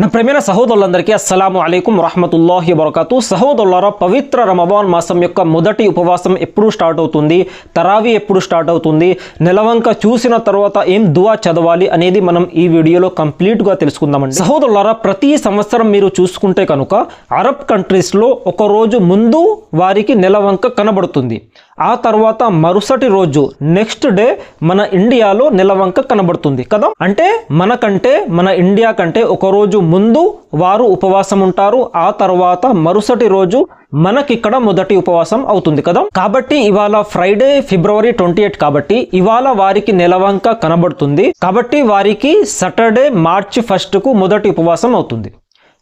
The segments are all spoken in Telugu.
నా ప్రేమైన సహోదరులందరికీ అస్సలం అలైకుం రహమతుల్లాహి వరకతు సహోదరులారా పవిత్ర రమవాన్ మాసం యొక్క మొదటి ఉపవాసం ఎప్పుడు స్టార్ట్ అవుతుంది? తరావీ ఎప్పుడు స్టార్ట్ అవుతుంది? నెలవంక చూసిన తర్వాత ఏం దువా చదవాలి అనేది మనం ఈ వీడియోలో కంప్లీట్గా తెలుసుకుందామండి. సహోదరులారా ప్రతి సంవత్సరం మీరు చూసుకుంటే కనుక అరబ్ కంట్రీస్లో ఒకరోజు ముందు వారికి నెలవంక కనబడుతుంది. ఆ తర్వాత మరుసటి రోజు నెక్స్ట్ డే మన ఇండియాలో నెలవంక కనబడుతుంది కదా? అంటే మనకంటే మన ఇండియా కంటే ఒకరోజు రోజు ముందు వారు ఉపవాసం ఉంటారు ఆ తర్వాత మరుసటి రోజు మనకిక్కడ మొదటి ఉపవాసం అవుతుంది కదా? కాబట్టి ఇవాళ ఫ్రైడే ఫిబ్రవరి ట్వంటీ ఎయిట్ కాబట్టి ఇవాళ వారికి నెలవంక కనబడుతుంది. కాబట్టి వారికి సాటర్డే మార్చి ఫస్ట్కు మొదటి ఉపవాసం అవుతుంది.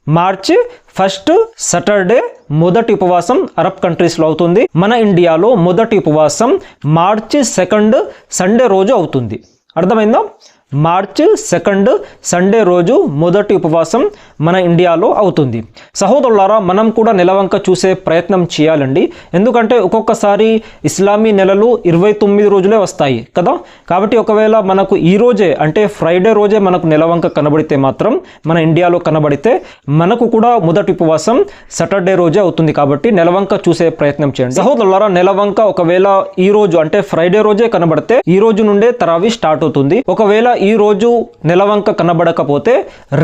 మార్చి ఫస్ట్ సాటర్డే మొదటి ఉపవాసం అరబ్ కంట్రీస్లో అవుతుంది. మన ఇండియాలో మొదటి ఉపవాసం మార్చి సెకండ్ సండే రోజు అవుతుంది. అర్థమైందా? మార్చ్ సెకండ్ సండే రోజు మొదటి ఉపవాసం మన ఇండియాలో అవుతుంది. సహోదరులారా మనం కూడా నెలవంక చూసే ప్రయత్నం చేయాలండి. ఎందుకంటే ఒక్కొక్కసారి ఇస్లామీ నెలలు ఇరవై తొమ్మిది రోజులే వస్తాయి కదా? కాబట్టి ఒకవేళ మనకు ఈ రోజే అంటే ఫ్రైడే రోజే మనకు నెలవంక కనబడితే మాత్రం మన ఇండియాలో కనబడితే మనకు కూడా మొదటి ఉపవాసం సాటర్డే రోజే అవుతుంది కాబట్టి నెలవంక చూసే ప్రయత్నం చేయండి. సహోదరులారా నెలవంక ఒకవేళ ఈ రోజు అంటే ఫ్రైడే రోజే కనబడితే ఈ రోజు నుండే తరావి స్టార్ట్ అవుతుంది. ఒకవేళ ఈ రోజు నెలవంక కనబడకపోతే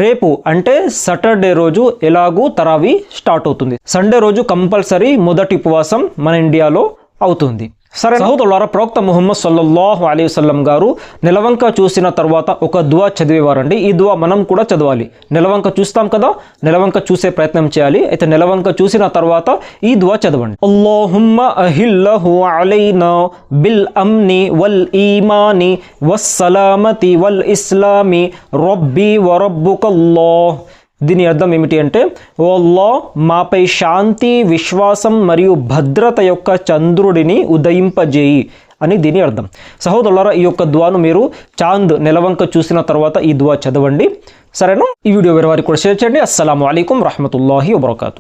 రేపు అంటే సాటర్డే రోజు ఎలాగూ తరావి స్టార్ట్ అవుతుంది. సండే రోజు కంపల్సరీ మొదటి ఉపవాసం మన ఇండియాలో అవుతుంది. సరే సహోదరులారా ప్రవక్త ముహమ్మద్ సల్లల్లాహు అలీ వసల్లం గారు నిలవంక చూసిన తర్వాత ఒక దువా చదివేవారండి. ఈ దువా మనం కూడా చదవాలి. నిలవంక చూస్తాం కదా నిలవంక చూసే ప్రయత్నం చేయాలి. అయితే నిలవంక చూసిన తర్వాత ఈ దువా చదవండి. అల్లాహుమ్మ అహిల్లహు అలైనా బిల్ అమ్ని వల్ ఈమాని వస్సలామతి వల్ ఇస్లామి రబ్బీ వరబ్బుకల్లాహ్. దీని అర్థం ఏమిటి అంటే ఓ అల్లా మాపై శాంతి విశ్వాసం మరియు భద్రత యొక్క చంద్రుడిని ఉదయింపజేయి అని దీని అర్థం. సహోదరులారా ఈ యొక్క ద్వాను మీరు చాంద్ నెలవంక చూసిన తర్వాత ఈ ద్వా చదవండి. సరేనా? ఈ వీడియో వేరే వారికి కూడా షేర్ చేయండి. అస్సలం అయికం రహమతుల్లాహి వబర్కాతు.